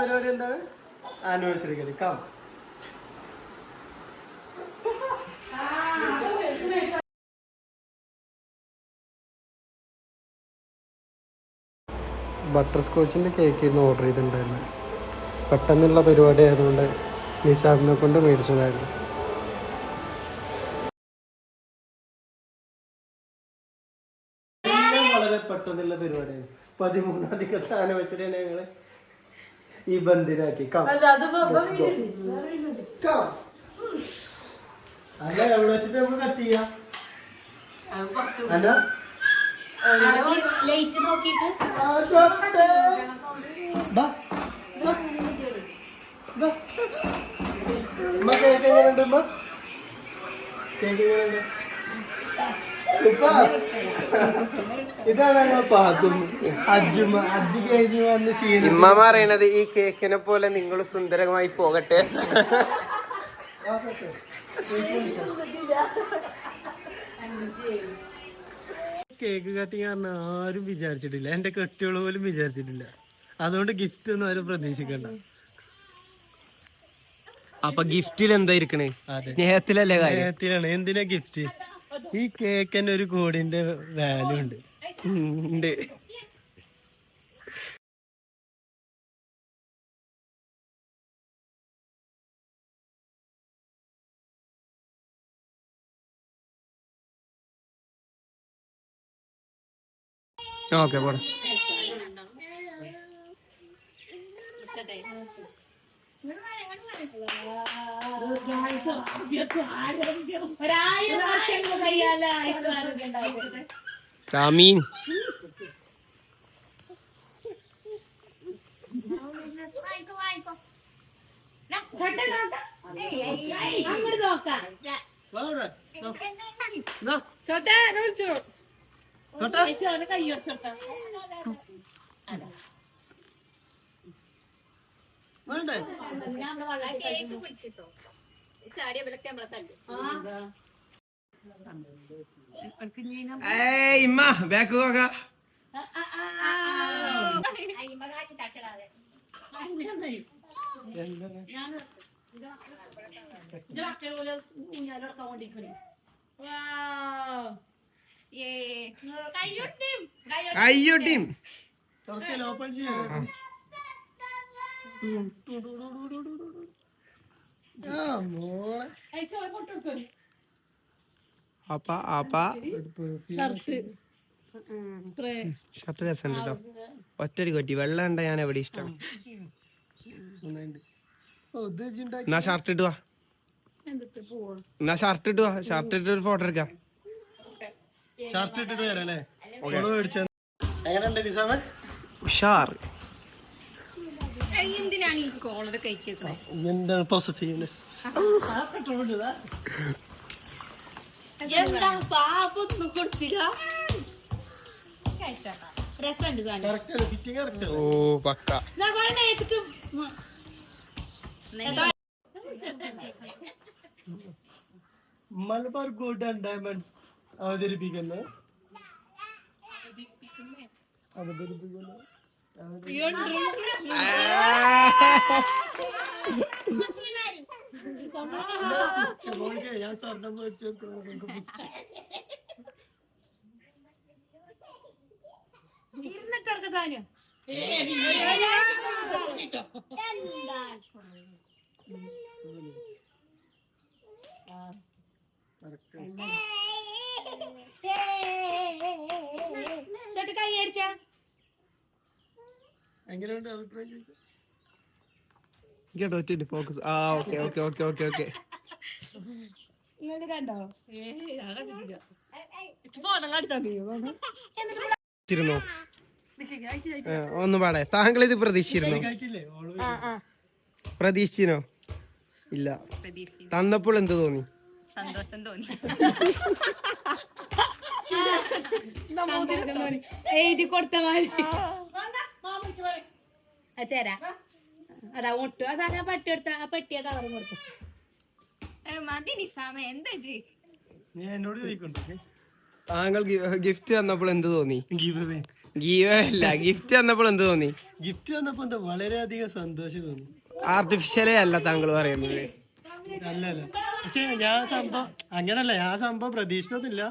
പരിപാടി എന്താണ്? ആനിവേഴ്സറി കളി ബട്ടർ സ്കോച്ചിന്റെ കേക്ക് ഇന്ന് ഓർഡർ ചെയ്തിട്ടുണ്ടായിരുന്നു പെട്ടെന്നുള്ള പരിപാടി ആയതുകൊണ്ട് നിസാബിനെ കൊണ്ട് മേടിച്ചതായിരുന്നു. വളരെ പെട്ടെന്നുള്ള പരിപാടിയാണ്. പതിമൂന്നാം തീയതി ആനിവേഴ്സറിയാണ് ഞങ്ങൾ. ഈ ബന്ധിനാക്കി കം Let's go. Come. അല്ല എവിടെ വെച്ചിട്ട് നമ്മൾ കട്ട് ചെയ്യാം? അല്ല? ലൈറ്റ്. ഉമ്മ കേക്ക് എങ്ങനെയുണ്ട് കേക്ക് എങ്ങനെയുണ്ട് ഇതാണ് ഞങ്ങൾ പാത്തും അജ്ജുമ്മ. അജ്ജ് കഴിഞ്ഞ് വന്ന് സീൻ ഇമ്മ പറയണത് ഈ കേക്കിനെ പോലെ നിങ്ങൾ സുന്ദരമായി പോകട്ടെ. കേക്ക് കട്ടിങ് കാരണം ആരും വിചാരിച്ചിട്ടില്ല. എന്റെ കെട്ടികൾ പോലും വിചാരിച്ചിട്ടില്ല. അതുകൊണ്ട് ഗിഫ്റ്റ് ഒന്നും ആരും പ്രതീക്ഷിക്കണ്ട. അപ്പൊ ഗിഫ്റ്റിൽ എന്താ ഇരിക്കണേ? സ്നേഹത്തിലല്ലേ കാര്യം? സ്നേഹത്തിലാണ്. എന്തിനാ ഗിഫ്റ്റ് ഈ കേക്കിന് ഒരു കോടിന്റെ വാല്യൂ ഉണ്ട്. ഉണ്ട്. ഓക്കെ പോടാ. ഒരായിരം വർഷം കഴിയാതെ ആയുസ് ആരോഗ്യം ഉണ്ടാവും ചാമീൻ അങ്ങോട്ട് നോക്കാം ഏയ് ഇമ്മ ബാക്ക് പോകാ കയ്യൊട്ടിയും. ഓപ്പൺ ചെയ്യാം ആ മോളെ. അപ്പ അപ്പ. ഷർട്ട്. രസം കേട്ടോ ഒറ്റടി കൊറ്റി വെള്ളം ഉണ്ട ഞാൻ എവിടെ ഇഷ്ടം. എന്നാ ഷർട്ട് ഇട്ടുവാ എന്നാ ഷർട്ട് ഇട്ടുവാ ഷർട്ട് ഇട്ട് ഒരു ഫോട്ടോ എടുക്കാം. ഷർട്ട് ഇട്ടിട്ട് വരാം അല്ലേ? എങ്ങനെയുണ്ട് നിസാമേ? ഉഷാർ എന്തിനാണ് ഈ കോളർ കഴിക്കുന്നത് എന്താണ് പോസിറ്റീവ്നെസ് എന്താ പാപ്പൊന്നും കൊടുത്തില്ല രസമുണ്ട് സാധനം ഓ പക്ക മേച്ചക്ക് മലബാർ ഗോൾഡ് ആൻഡ് ഡയമണ്ട്സ് അവതരിപ്പിക്കുന്നു അവതരിപ്പിക്കുന്നു അടിച്ചാ എങ്ങനെയുണ്ട് അഭിപ്രായം ചോദിക്ക്. കേട്ടോ ഒറ്റ ഫോക്കസ് ആ okay okay okay okay okay കണ്ടോ? ഒന്ന് പാടേ. താങ്കൾ ഇത് പ്രതീക്ഷിച്ചിരുന്നോ? പ്രതീക്ഷിച്ചിനോ ഇല്ല. തന്നപ്പോൾ എന്ത് തോന്നി? സന്തോഷം തോന്നി. എഴുതി കൊടുത്ത മാതിരി. തരാ. അതാ ഒട്ടു. അതാ പട്ടി എടുത്ത? ആ പെട്ടിയ കവർ കൊടുത്തു. മതി നിസാമ. എന്താ ജി എന്നോട് ചോദിക്കണ്ടേ? താങ്കൾ ഗിഫ്റ്റ് തന്നപ്പോൾ എന്ത് തോന്നി? ഗീവല്ല ഗിഫ്റ്റ് തന്നപ്പോൾ എന്ത് തോന്നി? ഗിഫ്റ്റ് തന്നപ്പോൾ എന്താ വളരെയധികം സന്തോഷം തോന്നി. ആർട്ടിഫിഷ്യലേ അല്ല താങ്കൾ പറയുന്നത്. അല്ലല്ല അല്ല. പക്ഷെ ഞാൻ സംഭവം അങ്ങനല്ല ഞാൻ സംഭവം പ്രതീക്ഷിച്ചതില്ല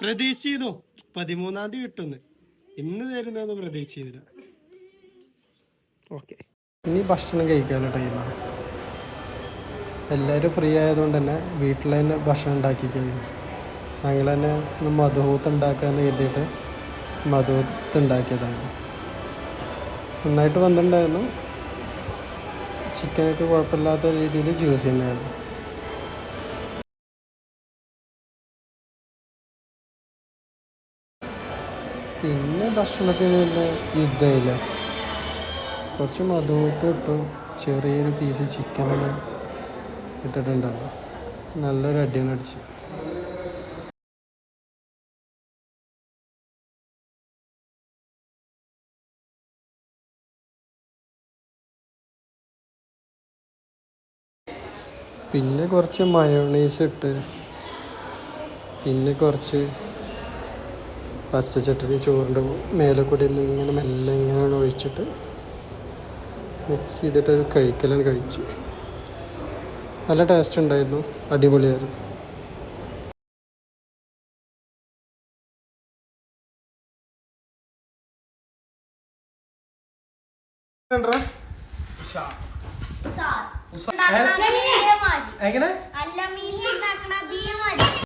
പ്രതീക്ഷിച്ചു പതിമൂന്നാം തീയതി കിട്ടുന്നു ഇന്ന് തരുന്നതെന്ന് പ്രതീക്ഷിച്ചില്ല ഓക്കെ ഇനി ഭക്ഷണം കഴിക്കാനുള്ള ടൈമാണ് എല്ലാവരും ഫ്രീ ആയതുകൊണ്ട് തന്നെ വീട്ടിൽ തന്നെ ഭക്ഷണം ഉണ്ടാക്കി കഴിയും ഞങ്ങൾ തന്നെ മധുഹൂത്ത് ഉണ്ടാക്കാമെന്ന് കരുതിയിട്ട് മധുഹൂത്ത് ഉണ്ടാക്കിയതാണ്. നന്നായിട്ട് വന്നിട്ടുണ്ടായിരുന്നു. ചിക്കനൊക്കെ കുഴപ്പമില്ലാത്ത രീതിയിൽ ജ്യൂസ് ചെയ്യുന്നതായിരുന്നു പിന്നെ ഭക്ഷണത്തിന് പിന്നെ യുദ്ധമില്ല. കുറച്ച് മധുപ്പ് ഇട്ടു. ചെറിയൊരു പീസ് ചിക്കൻ ഇട്ടിട്ടുണ്ടല്ലോ. നല്ലൊരു അടിയാണ് അടിച്ച് പിന്നെ കുറച്ച് മയോണൈസ് ഇട്ട്. പിന്നെ കുറച്ച് പച്ചച്ചട്ടിനി ചോറിന്റെ മേലെ കൂടി ഇങ്ങനെ മെല്ലെ ഇങ്ങനെ ഒഴിച്ചിട്ട് മിക്സ് ചെയ്തിട്ട് ഒരു കഴിക്കലാണ് കഴിച്ച്. നല്ല ടേസ്റ്റ് ഉണ്ടായിരുന്നു. അടിപൊളിയായിരുന്നു. എങ്ങനെ?